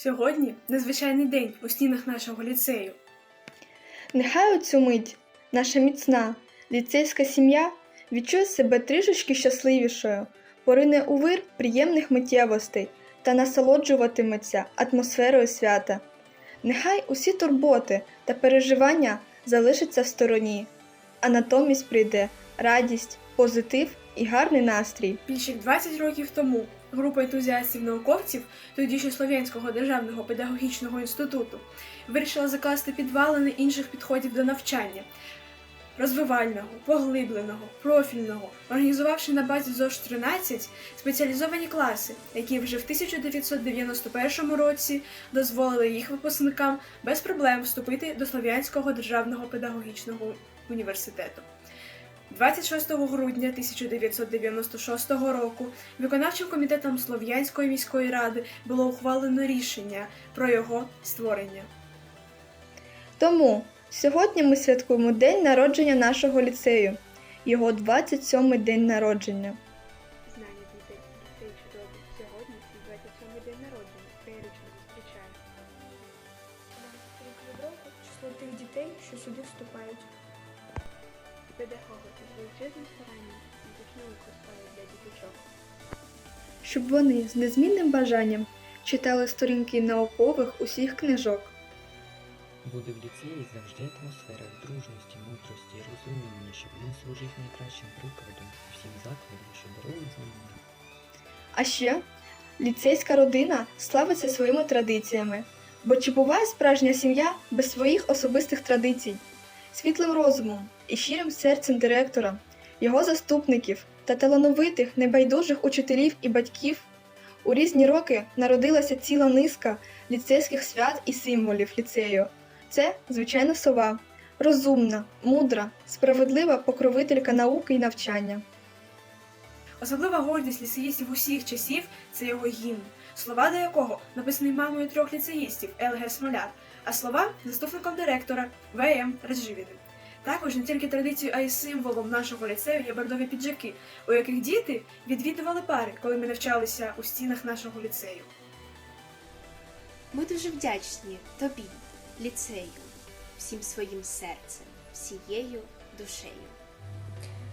Сьогодні незвичайний день у стінах нашого ліцею. Нехай у цю мить наша міцна ліцейська сім'я відчує себе трішечки щасливішою, порине у вир приємних миттєвостей та насолоджуватиметься атмосферою свята. Нехай усі турботи та переживання залишаться в стороні, а натомість прийде радість, позитив і гарний настрій. Більше 20 років тому група ентузіастів-науковців тоді ще Слов'янського державного педагогічного інституту вирішила закласти підвалини інших підходів до навчання розвивального, поглибленого, профільного, організувавши на базі ЗОЖ 13 спеціалізовані класи, які вже в 1991 році дозволили їх випускникам без проблем вступити до Слов'янського державного педагогічного університету. 26 грудня 1996 року виконавчим комітетом Слов'янської міської ради було ухвалено рішення про його створення. Тому сьогодні ми святкуємо день народження нашого ліцею, його 27-й день народження. Знання дітей, дітей чудові. Сьогодні свій 27 день народження. Феєрично зустрічаємо. число тих дітей, що сюди вступають. Педагоги з величезним старанням науку ставлять для діточок. щоб вони з незмінним бажанням читали сторінки наукових усіх книжок. Буде в ліцеї завжди атмосфера дружності, мудрості, розуміння, щоб він служив найкращим прикладом всім закладам, що дарують знання. А ще ліцейська родина славиться своїми традиціями. Бо чи буває справжня сім'я без своїх особистих традицій, світлим розумом і щирим серцем директора, його заступників та талановитих небайдужих учителів і батьків? У різні роки народилася ціла низка ліцейських свят і символів ліцею. Це, звичайно, сова, розумна, мудра, справедлива покровителька науки і навчання. Особлива гордість ліцеїстів усіх часів це його гімн, слова до якого написані мамою трьох ліцеїстів ЛГ Смоляр, а слова заступником директора ВМ Радживіним. Також не тільки традицією, а й символом нашого ліцею є бордові піджаки, у яких діти відвідували пари, коли ми навчалися у стінах нашого ліцею. Ми дуже вдячні тобі, ліцею, всім своїм серцем, всією душею.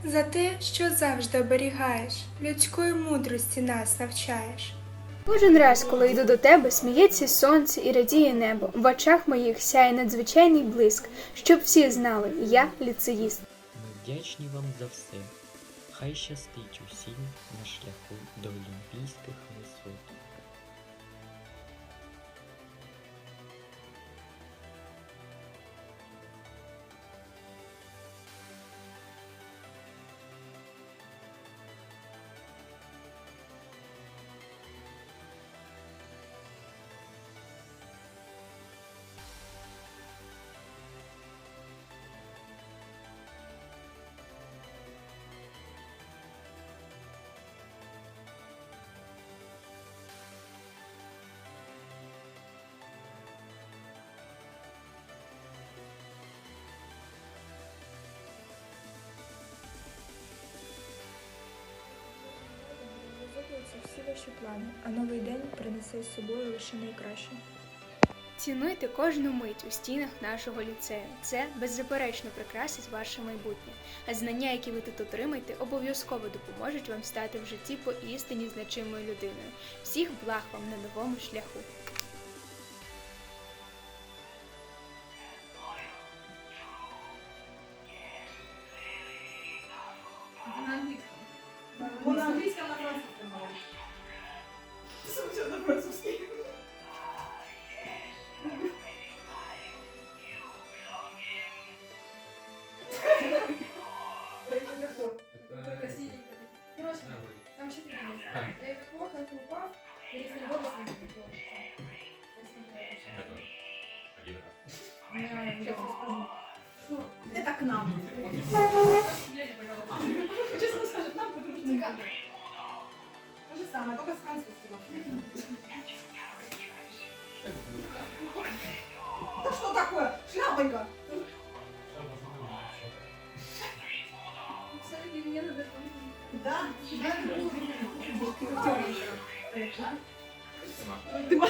За те, що завжди оберігаєш, людської мудрості нас навчаєш. Кожен раз, коли йду до тебе, сміється сонце і радіє небо. В очах моїх сяє надзвичайний блиск, щоб всі знали, я ліцеїст. Ми вдячні вам за все. Хай щастить усім на шляху до олімпійських висот. Реалізовуються всі ваші плани, а новий день принесе з собою лише найкраще. Цінуйте кожну мить у стінах нашого ліцею. Це беззаперечно прикрасить ваше майбутнє. А знання, які ви тут отримаєте, обов'язково допоможуть вам стати в житті поістині значимою людиною. Всіх благ вам на новому шляху. Это к нам. Честно скажет, нам подружника. То же самое, только с французским. Да что такое? Шляпонька. Да? Да. Tamam. Değil mi?